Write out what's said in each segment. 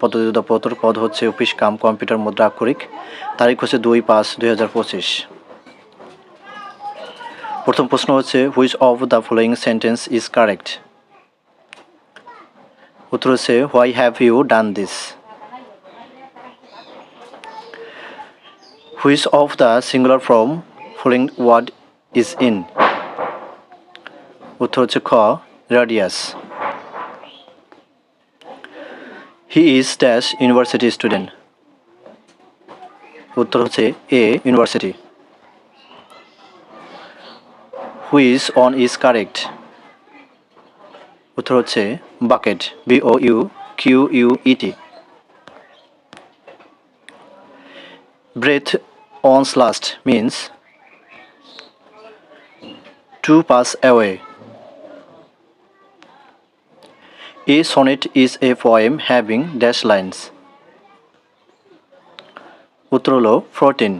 পদ্ধতিতে প্রতর পদ হচ্ছে অফিস কাম কম্পিউটার মুদ্রা আক্ষরিক। তারিখ হচ্ছে দুই পাঁচ দুই প্রথম প্রশ্ন হচ্ছে which of the following sentence is correct উত্তর হচ্ছে why have you done this which of the singular from following word is in উত্তর হচ্ছে খ radius he is dash university student উত্তর হচ্ছে a university which one is correct উত্তর হচ্ছে bouquet B O U Q U E T breathe one's last means to pass away A sonnet is a poem having dash lines. উত্তর হলো fourteen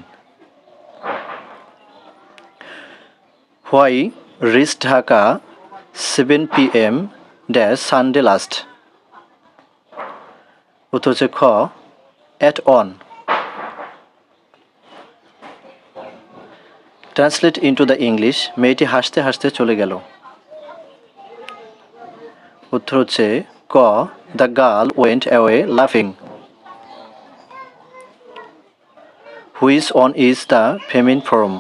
why reach Dhaka seven P M dash Sunday last উত্তর হচ্ছে খ at on translate into the English মেয়েটি হাসতে হাসতে চলে গেল। উত্তর হচ্ছে ক দ্য গার্ল ওয়েন্ট অ্যাওয়ে লাফিং which one is the feminine form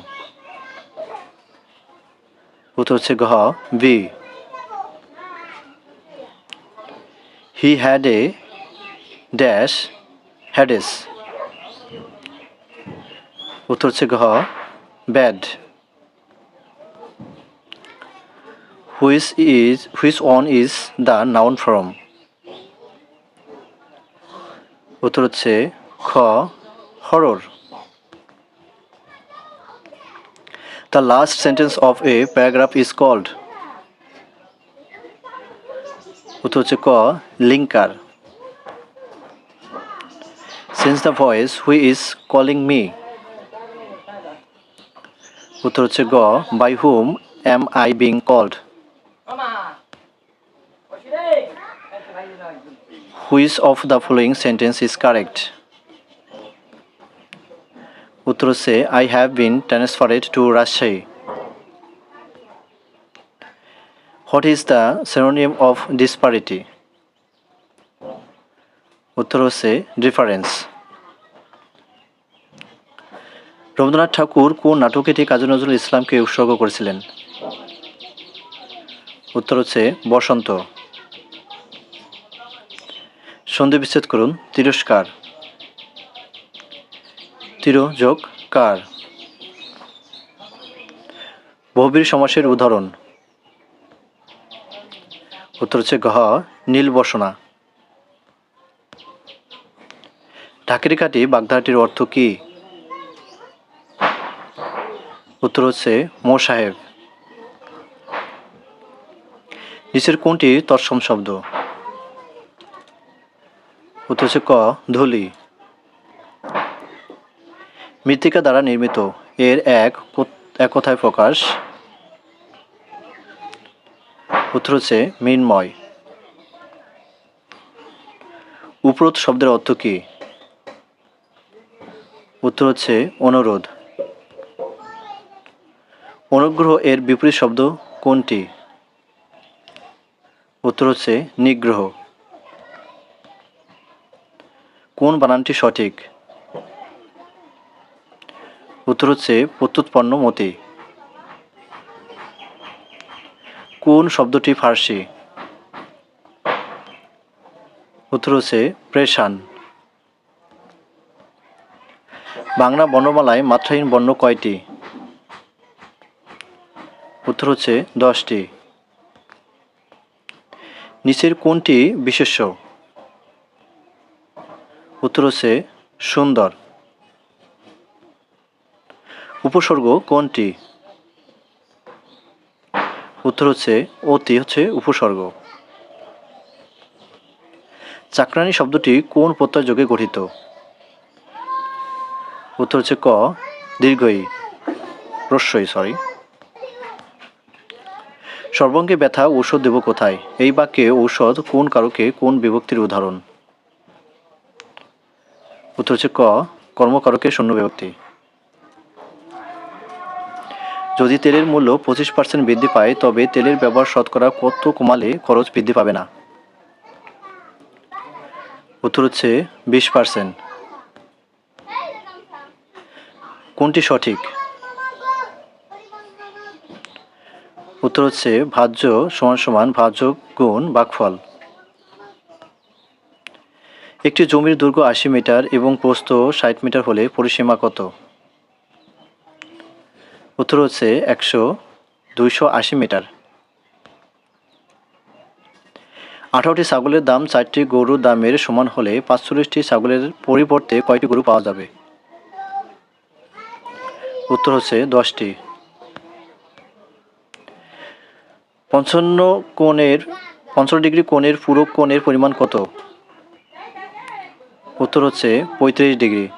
উত্তর হচ্ছে ঘ B he had a dash hades উত্তর হচ্ছে ঘ bad which is which one is the noun form উত্তর হচ্ছে খ horror The last sentence of a paragraph is called উত্তর হচ্ছে ক linker Since the voice who is calling me উত্তর হচ্ছে গ by whom am I being called which of the following sentence is correct উত্তর হচ্ছে I have been transferred to Rajshahi what is the synonym of disparity উত্তর হচ্ছে difference Rabindranath ঠাকুর কোন নাটকে এটি কাজী নজরুল ইসলামকে উৎসর্গ করেছিলেন? উত্তর হচ্ছে, বসন্ত। সন্ধি বিচ্ছেদ করুন, তিরস্কার। তির যোগ কার? বহুবীর সমাসের উদাহরণ। উত্তর হচ্ছে ঘ, নীল বসনা। ঢাকের কাটি, বাগধারাটির অর্থ কি? উত্তর হচ্ছে মো সাহেব। নিচের কোনটি তৎসম শব্দ? উত্তর হচ্ছে ক, ধুলি। মৃত্তিকা দ্বারা নির্মিত। এর এক এক কথায় প্রকাশ। উত্তর হচ্ছে মৃন্ময়। উপরোধ শব্দের অর্থ কি? উত্তর হচ্ছে অনুরোধ। অনুগ্রহ এর বিপরীত শব্দ কোনটি? উত্তর হচ্ছে নিগ্রহ। কোন বানানটি সঠিক? উত্তর হচ্ছে প্রত্যুৎপন্ন মতি। কোন শব্দটি ফার্সি? উত্তর হচ্ছে প্রেশান। বাংলা বর্ণমালায় মাত্রাহীন বর্ণ কয়টি? উত্তর হচ্ছে দশটি। নিচের কোনটি বিশেষ্য? উত্তর হচ্ছে সুন্দর। উপসর্গ কোনটি? উত্তর হচ্ছে অতি হচ্ছে উপসর্গ। চাকরানি শব্দটি কোন প্রত্যয় যোগে গঠিত? উত্তর হচ্ছে ক, দীর্ঘই, রস্যই সরি সর্বঙ্গে ব্যথা ঔষধ দেব কোথায়? এই বাক্যে ঔষধ কোন কারকে কোন বিভক্তির উদাহরণ? উত্তর হচ্ছে ক কর্মকারকের শূন্য বিভক্তি। যদি তেলের মূল্য পঁচিশ পার্সেন্ট বৃদ্ধি পায়, তবে তেলের ব্যবহার শতকরা কত কমালে খরচ বৃদ্ধি পাবে না? উত্তর হচ্ছে বিশ পার্সেন্ট কোনটি সঠিক? উত্তর হচ্ছে ভাজ্য সমান সমান ভাজ্য গুণ ভাগফল একটি জমির দৈর্ঘ্য আশি মিটার এবং প্রস্থ ষাট মিটার হলে পরিসীমা কত? উত্তর হচ্ছে একশো দুইশো আশি মিটার। আঠারোটি ছাগলের দাম চারটি গরুর দামের সমান হলে পাঁচচল্লিশটি ছাগলের পরিবর্তে কয়টি গরু পাওয়া যাবে? উত্তর হচ্ছে দশটি। পঞ্চান্ন কোণের, পঞ্চান্ন ডিগ্রি কোণের পুরো কোণের পরিমাণ কত? উত্তর হচ্ছে পঁয়ত্রিশ ডিগ্রি।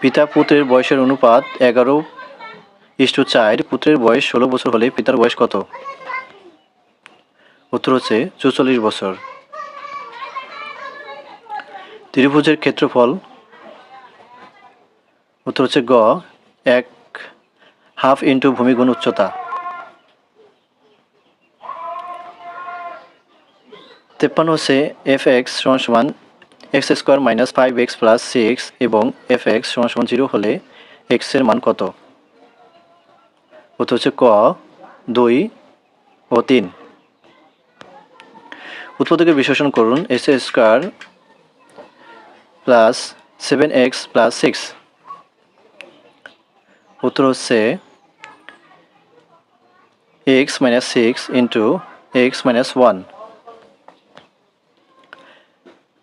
পিতা পুত্রের বয়সের অনুপাত এগারো ইস্টু চার, পুত্রের বয়স ষোলো বছর হলে পিতার বয়স কত? উত্তর হচ্ছে চৌচল্লিশ বছর। ত্রিভুজের ক্ষেত্রফল, উত্তর হচ্ছে গ, এক, হাফ ইন্টু ভূমিগুণ উচ্চতা। তেপ্পান্ন হচ্ছে এফ এক্স সমান সমান X square minus five X plus six এবং এফ এক্স সমান জিরো হলে এক্সের মান কত? উত্তর হচ্ছে ক, দুই ও তিন। উৎপাদকের বিশ্লেষণ করুন S square plus seven X plus six. উত্তর হচ্ছে X minus six into X minus one.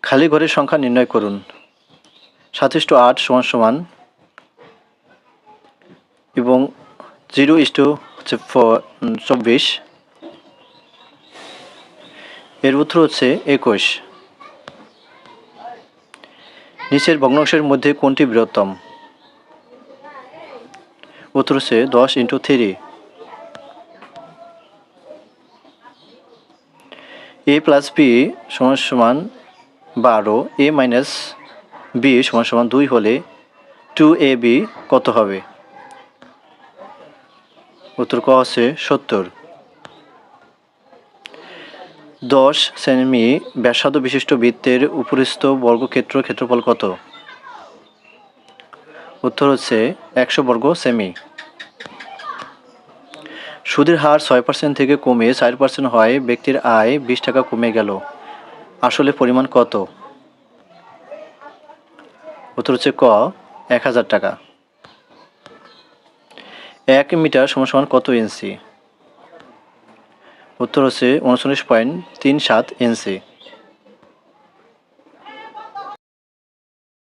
খালি ঘরের সংখ্যা নির্ণয় করুন। সাতাশ টু আট সমান সমান এবং জিরো ইস্টু হচ্ছে চব্বিশ। এর উত্তর হচ্ছে একুশ। নিচের ভগ্নাংশের মধ্যে কোনটি বৃহত্তম? উত্তর হচ্ছে দশ into three. A plus B সমান সমান বারো এ মাইনাস বি সমান সমান দুই হলে টু এ বি কত হবে? উত্তর ক হচ্ছে সত্তর। দশ সেমি ব্যাসার্ধ বিশিষ্ট বৃত্তের উপরিস্থ বর্গক্ষেত্র ক্ষেত্রফল কত? উত্তর হচ্ছে একশো বর্গ সেমি। সুদের হার ছয় পার্সেন্ট থেকে কমে চার পার্সেন্ট হয়, ব্যক্তির আয় বিশ টাকা কমে গেল। আসলে পরিমাণ কত? উত্তর হচ্ছে ক, এক হাজার টাকা। এক মিটার সমান কত ইঞ্চি উত্তর হচ্ছে উনচল্লিশ পয়েন্ট তিন সাত ইঞ্চি